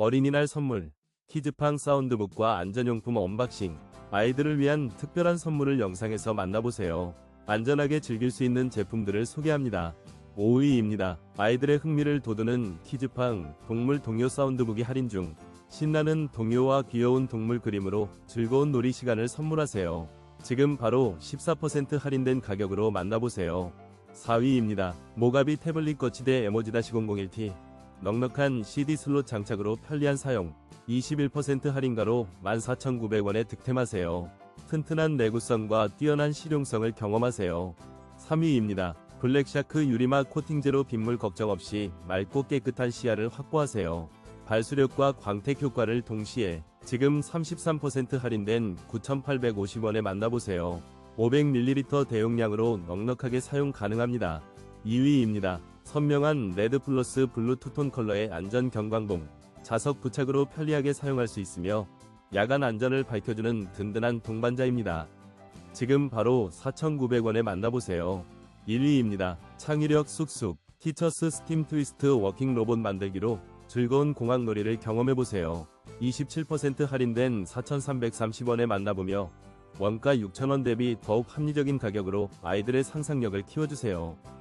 어린이날 선물, 키즈팡 사운드북과 안전용품 언박싱, 아이들을 위한 특별한 선물을 영상에서 만나보세요. 안전하게 즐길 수 있는 제품들을 소개합니다. 5위입니다. 아이들의 흥미를 돋우는 키즈팡 동물 동요 사운드북이 할인 중 신나는 동요와 귀여운 동물 그림으로 즐거운 놀이 시간을 선물하세요. 지금 바로 14% 할인된 가격으로 만나보세요. 4위입니다. 모가비 태블릿 거치대 에모지-001T 넉넉한 CD 슬롯 장착으로 편리한 사용 21% 할인가로 14,900원에 득템하세요. 튼튼한 내구성과 뛰어난 실용성을 경험하세요. 3위입니다. 블랙샤크 유리막 코팅제로 빗물 걱정 없이 맑고 깨끗한 시야를 확보하세요. 발수력과 광택 효과를 동시에 지금 33% 할인된 9,850원에 만나보세요. 500ml 대용량으로 넉넉하게 사용 가능합니다. 2위입니다. 선명한 레드 플러스 블루 투톤 컬러의 안전 경광봉. 자석 부착으로 편리하게 사용할 수 있으며 야간 안전을 밝혀주는 든든한 동반자입니다. 지금 바로 4,900원에 만나보세요. 1위입니다. 창의력 쑥쑥 티처스 스팀 트위스트 워킹 로봇 만들기로 즐거운 공학 놀이를 경험해보세요. 27% 할인된 4,330원에 만나보며 원가 6,000원 대비 더욱 합리적인 가격으로 아이들의 상상력을 키워주세요.